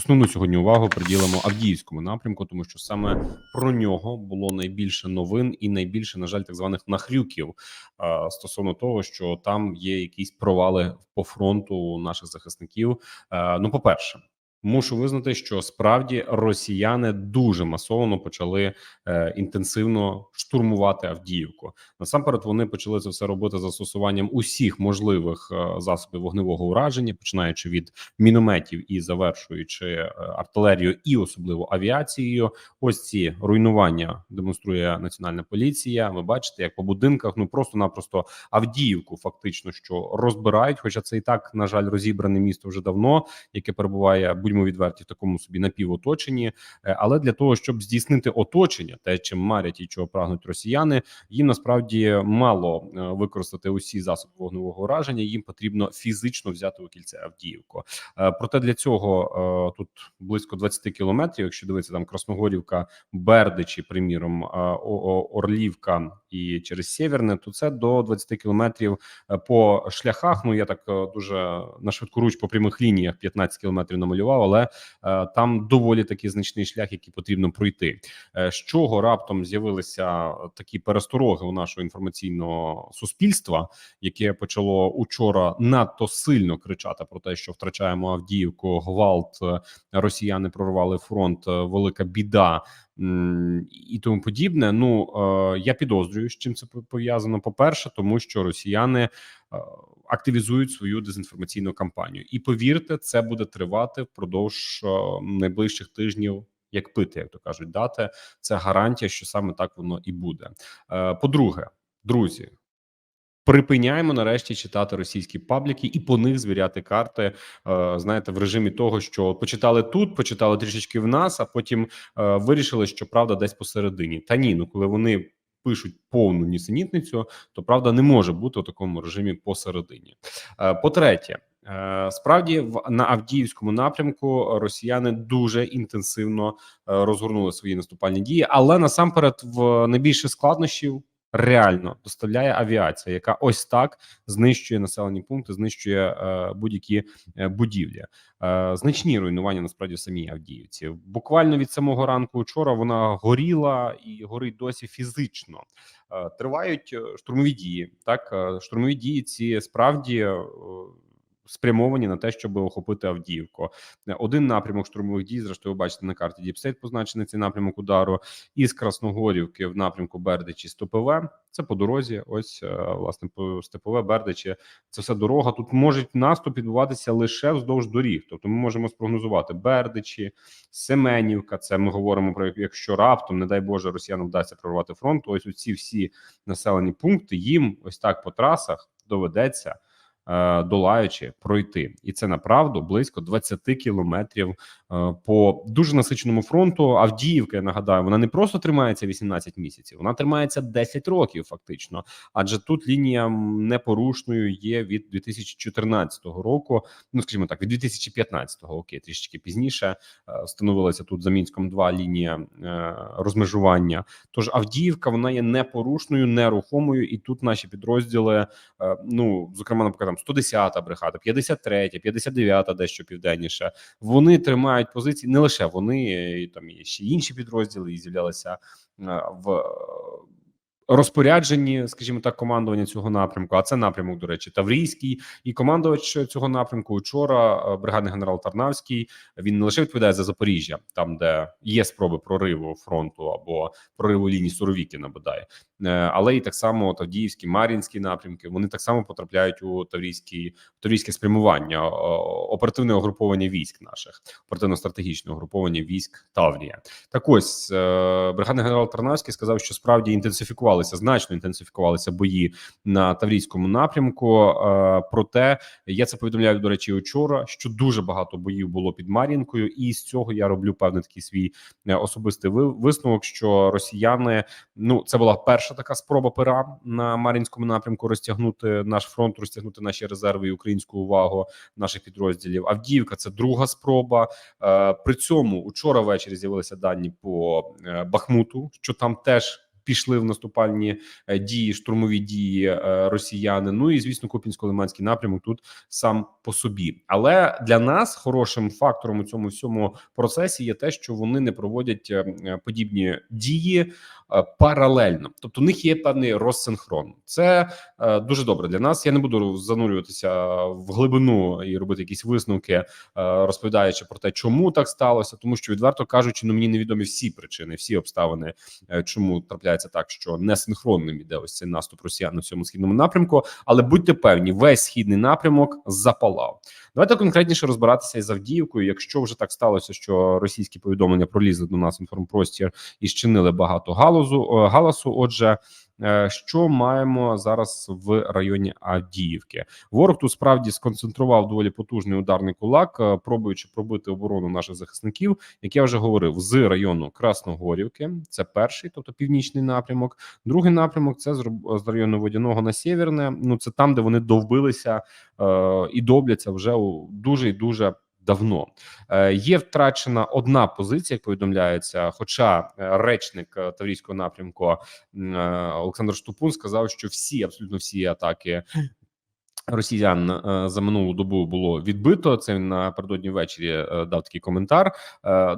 основну сьогодні увагу приділимо Авдіївському напрямку, тому що саме про нього було найбільше новин і найбільше, на жаль, так званих нахрюків е, стосовно того, що там є якісь провали по фронту наших захисників. Е, Ну, по перше. Мушу визнати, що справді росіяни дуже масово почали е, інтенсивно штурмувати Авдіївку. Насамперед вони почали це все робити застосуванням усіх можливих е, засобів вогневого ураження, починаючи від мінометів і завершуючи е, артилерією і особливо авіацією. Ось ці руйнування демонструє національна поліція. Ви бачите, як по будинках ну просто-напросто Авдіївку, фактично, що розбирають. Хоча це і так на жаль розібране місто вже давно, яке перебуває, будьмо відверті, в такому собі напівоточенні. Е, Але для того, щоб здійснити оточення, те, чим марять і чого прагнуть росіяни, їм насправді мало е, використати усі засоби вогневого ураження. Їм потрібно фізично взяти у кільце Авдіївку. Е, Проте для цього тут близько 20 кілометрів. Якщо дивитися там Красногорівка, Бердичі, приміром, Орлівка і через Сєвєрне, то це до 20 кілометрів по шляхах. Ну я так дуже на швидку руч по прямих лініях 15 кілометрів намалював, але е, там доволі такий значний шлях, який потрібно пройти. Е, З чого раптом з'явилися такі перестороги у нашого інформаційного суспільства, яке почало учора надто сильно кричати про те, що втрачаємо Авдіївку, гвалт, е, росіяни прорвали фронт, е, велика біда і тому подібне. Ну е, я підозрюю, з чим це пов'язано. По перше, тому що росіяни. Активізують свою дезінформаційну кампанію, і повірте, це буде тривати впродовж е, найближчих тижнів, як пити, як то кажуть, дати це гарантія, що саме так воно і буде. Е, По-друге, друзі, припиняємо нарешті читати російські пабліки і по них звіряти карти. е, Знаєте, в режимі того, що почитали тут, почитали трішечки в нас, а потім вирішили, що правда десь посередині. Та ні, ну коли вони. Пишуть повну нісенітницю, то правда не може бути у такому режимі посередині. Е, По-третє, е, справді на Авдіївському напрямку росіяни дуже інтенсивно е, розгорнули свої наступальні дії, але насамперед в найбільше складнощів реально доставляє авіація, яка ось так знищує населені пункти, знищує е, будь-які е, будівлі. Е, значні руйнування насправді в самій Авдіївці. Буквально від самого ранку вчора вона горіла і горить досі фізично. Е, тривають е, штурмові дії. Так, е, штурмові дії ці справді. е, Спрямовані на те, щоб охопити Авдіївку. Один напрямок штурмових дій, зрештою, ви бачите на карті Діпстейт позначений цей напрямок удару із Красногорівки в напрямку Бердичі Стопове. Це по дорозі. Ось е, власне по Степове Бердичі. Це все дорога. Тут може наступ відбуватися лише вздовж доріг. Тобто, ми можемо спрогнозувати Бердичі, Семенівка. Це ми говоримо про якщо раптом, не дай Боже, росіянам вдасться прорвати фронт. Ось ці всі населені пункти їм ось так по трасах доведеться. Е, Долаючи пройти, і це направду близько 20 кілометрів е, по дуже насиченому фронту. Авдіївка, я нагадаю, вона не просто тримається 18 місяців, вона тримається 10 років, фактично. Адже тут лінія непорушною є від 2014 року. Ну скажімо так, від 2015-го, окей, трішечки пізніше е, встановилася тут за мінськом 2 лінія розмежування. Тож Авдіївка вона є непорушною, нерухомою, і тут наші підрозділи, ну зокрема, наприклад, там 110-та бригада, 53-та, 59-та, дещо південніше. Вони тримають позиції не лише вони, там є ще інші підрозділи, і з'являлися е, в розпорядженні, скажімо так, командування цього напрямку. А це напрямок, до речі, Таврійський і командувач цього напрямку. Вчора е, бригадний генерал Тарнавський. Він не лише відповідає за Запоріжжя, там де є спроби прориву фронту або прориву лінії Суровікіна, бодай, Е, але і так само Тавдіївські, Мар'їнські напрямки. Вони так само потрапляють у Таврійський Таврійське спрямування, оперативне угруповання військ наших, оперативно-стратегічне угруповання військ Таврія. Так ось е, бригадний генерал Тарнавський сказав, що справді інтенсифікувалися значно інтенсифікувалися бої на Таврійському напрямку. Е, проте я це повідомляю до речі вчора, що дуже багато боїв було під Мар'їнкою, і з цього я роблю певний такий свій е, особистий висновок, що росіяни ну це була перша така спроба пера на Мар'їнському напрямку розтягнути наш фронт, розтягнути наші резерви і українську увагу наших підрозділів. Авдіївка це друга спроба. Е, При цьому учора ввечері з'явилися дані по Бахмуту, що там теж пішли в наступальні е, дії, штурмові дії е, росіяни. Ну і звісно, Купінсько-Лиманський напрямок тут сам по собі. Але для нас хорошим фактором у цьому всьому процесі є те, що вони не проводять е, подібні дії паралельно, тобто у них є певний розсинхрон. Це дуже добре для нас. Я не буду занурюватися в глибину і робити якісь висновки, розповідаючи про те, чому так сталося, тому що відверто кажучи, ну мені невідомі всі причини, всі обставини, чому трапляється так, що не синхронним іде ось цей наступ росіян на всьому східному напрямку. Але будьте певні, весь східний напрямок запалав. Давайте конкретніше розбиратися із Авдіївкою. Якщо вже так сталося, що російські повідомлення пролізли до нас інформпростір і щинили багато галузу е, галасу. Отже, що маємо зараз в районі Авдіївки? Ворог тут справді сконцентрував доволі потужний ударний кулак, е, пробуючи пробити оборону наших захисників. Як я вже говорив, з району Красногорівки, це перший, тобто північний напрямок. Другий напрямок це з району водяного на Сєвєрне. Ну це там, де вони довбилися е, і добляться вже у дуже і дуже. Давно е, є втрачена одна позиція, як повідомляється. Хоча е, речник е, Таврійського напрямку Олександр Штупун сказав, що всі абсолютно всі атаки росіян за минулу добу було відбито. Це він напередодні ввечері дав такий коментар.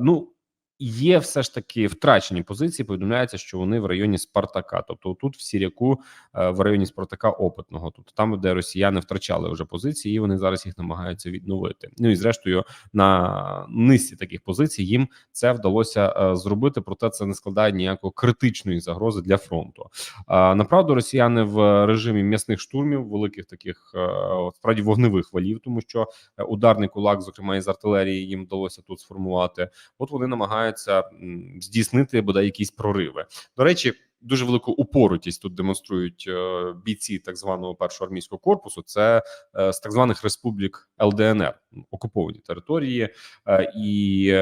Ну є все ж таки втрачені позиції. Повідомляється, що вони в районі Спартака, тобто тут в Сіряку, е, в районі Спартака опитного, тобто там, де росіяни втрачали вже позиції, і вони зараз їх намагаються відновити. Ну і зрештою на низці таких позицій їм це вдалося е, зробити. Проте це не складає ніякої критичної загрози для фронту. Направду росіяни в режимі м'ясних штурмів, великих таких е, справді вогневих валів, тому що ударний кулак, зокрема із артилерії, їм вдалося тут сформувати. От вони намагаються м, здійснити бодай якісь прориви. До речі. Дуже велику упоротість тут демонструють е, бійці так званого першого армійського корпусу. Це е, з так званих республік ЛДНР, окуповані території, е, і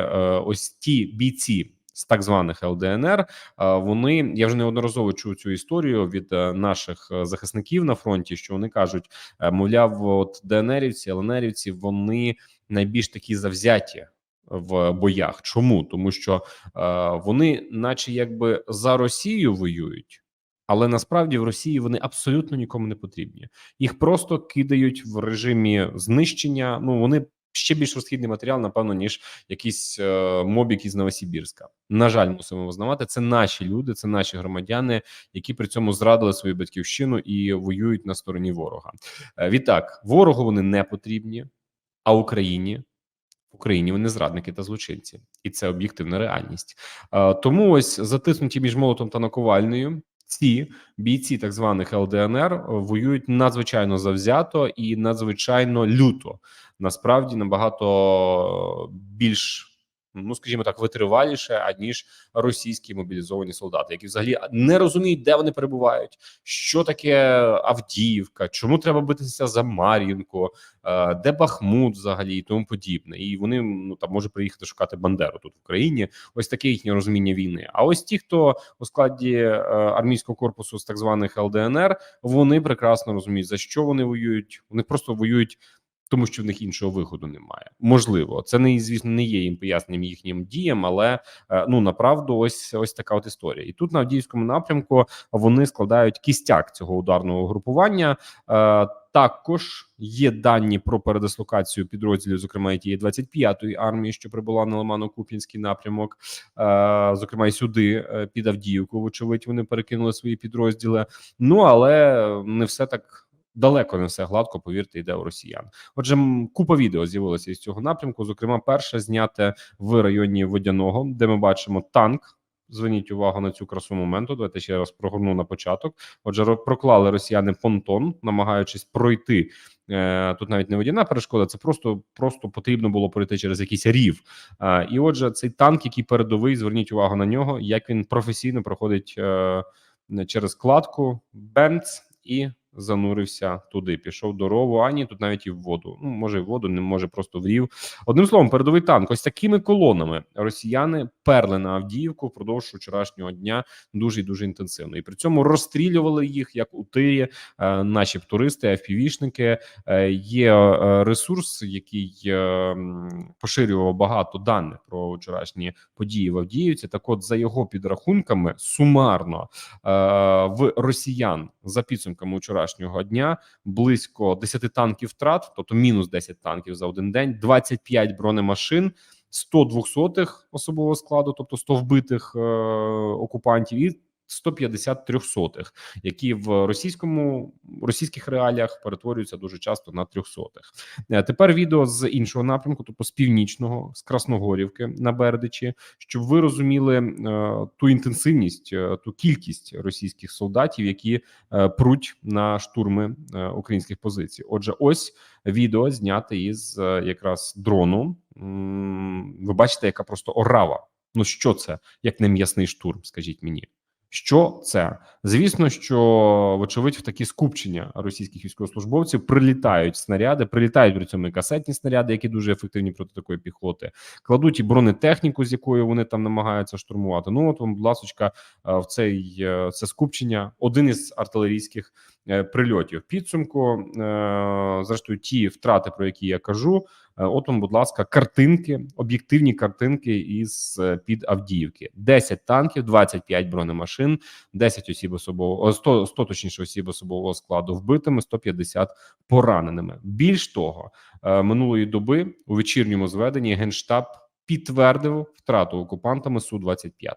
ось ті бійці з так званих ЛДНР. Вони я вже неодноразово чув цю історію від наших захисників на фронті, що вони кажуть, мовляв, от ДНРівці, ЛНРівці, вони найбільш такі завзяті в боях. Чому тому, що е, вони, наче якби за Росію воюють, але насправді в Росії вони абсолютно нікому не потрібні. Їх просто кидають в режимі знищення. Ну вони ще більш розхідний матеріал, напевно, ніж якийсь е, мобік із Новосибірська. На жаль, мусимо визнавати. Це наші люди, це наші громадяни, які при цьому зрадили свою батьківщину і воюють на стороні ворога. Е, відтак, ворогу вони не потрібні, а Україні. В Україні вони зрадники та злочинці, і це об'єктивна реальність. Тому ось затиснуті між молотом та наковальнею. Ці бійці так званих ЛДНР воюють надзвичайно завзято і надзвичайно люто. Насправді набагато більш ну скажімо так, витриваліше аніж російські мобілізовані солдати, які взагалі не розуміють, де вони перебувають, що таке Авдіївка, чому треба битися за Мар'їнку, е, де Бахмут взагалі і тому подібне. І вони ну там може приїхати шукати Бандеру тут в Україні. Ось таке їхнє розуміння війни. А ось ті, хто у складі е, армійського корпусу з так званих ЛДНР, вони прекрасно розуміють за що вони воюють. Вони просто воюють. Тому що в них іншого виходу немає. Можливо, це не звісно не є їм поясненням їхнім діям, але е, ну направду, ось ось така от історія. І тут на Авдіївському напрямку вони складають кістяк цього ударного групування. Е, також є дані про передислокацію підрозділів, зокрема і тієї 25-ї армії, що прибула на Лимано-Куп'янський напрямок, е, зокрема і сюди під Авдіївку. Вочевидь, вони перекинули свої підрозділи. Ну але не все так. Далеко не все гладко, повірте, йде у росіян. Отже, купа відео з'явилося із цього напрямку. Зокрема, перше зняте в районі водяного, де ми бачимо танк. Зверніть увагу на цю красу моменту. Давайте ще раз прогорну на початок. Отже, проклали росіяни понтон, намагаючись пройти. Е, Тут навіть не водяна перешкода, це просто просто потрібно було пройти через якийсь рів. Е, І отже, цей танк, який передовий, зверніть увагу на нього, як він професійно проходить е, через кладку Бенц і занурився туди. Пішов до рову, а ні, тут навіть і в воду. Ну може, в воду, не може просто в рів. Одним словом, передовий танк. Ось такими колонами росіяни перли на Авдіївку впродовж вчорашнього дня дуже і дуже інтенсивно. І при цьому розстрілювали їх як у тирі, е, наші туристи, FPV-шники. Е, Є е, ресурс, який е, поширював багато даних про вчорашні події в Авдіївці. Так, от за його підрахунками, сумарно е, в росіян за підсумками вчорашнього дня близько 10 танків втрат, тобто мінус 10 танків за один день, 25 бронемашин. 100 двохсотих особового складу, тобто 100 вбитих е, окупантів, і 150 трьохсотих, які в російському російських реаліях перетворюються дуже часто на трьохсотих. Е, Тепер відео з іншого напрямку, тобто з північного, з Красногорівки на Бердичі, щоб ви розуміли е, ту інтенсивність, е, ту кількість російських солдатів, які пруть на штурми українських позицій. Отже, ось відео зняте із якраз дрону. Ви бачите, яка просто орава. Ну що це, як не м'ясний штурм? Скажіть мені. Що це? Звісно, що вочевидь в такі скупчення російських військовослужбовців прилітають снаряди, прилітають при цьому і касетні снаряди, які дуже ефективні проти такої піхоти. Кладуть і бронетехніку, з якою вони там намагаються штурмувати. Ну от вам, будь ласочка, е, в цей е, це скупчення один із артилерійських прильотів. Підсумку, е, зрештою, ті втрати, про які я кажу. Е, От вам, будь ласка, картинки, об'єктивні картинки із е, під Авдіївки: 10 танків, 25 бронемашин, 10 осіб особового о, 100, 100 точніше осіб особового складу вбитими, 150 пораненими. Більш того, е, минулої доби у вечірньому зведенні генштаб. Підтвердив втрату окупантами су 25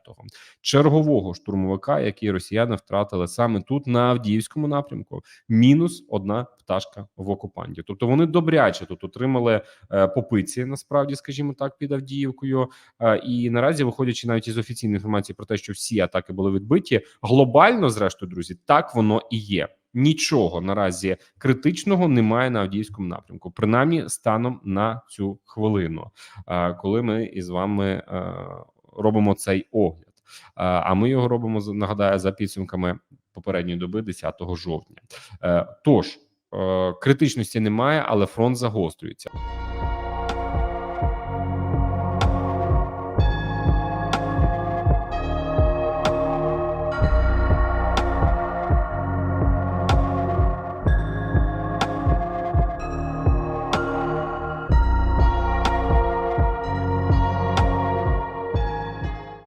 чергового штурмовика, який росіяни втратили саме тут на Авдіївському напрямку. Мінус одна пташка в окупантів. Тобто вони добряче тут отримали е, попиці, насправді, скажімо так, під Авдіївкою. Е, і наразі, виходячи навіть із офіційної інформації про те, що всі атаки були відбиті, глобально, зрештою, друзі, так воно і є. Нічого наразі критичного немає на Авдіївському напрямку, принаймні станом на цю хвилину, коли ми із вами е, робимо цей огляд. А ми його робимо нагадаю за підсумками попередньої доби, 10 жовтня. Е, Тож е, критичності немає, але фронт загострюється.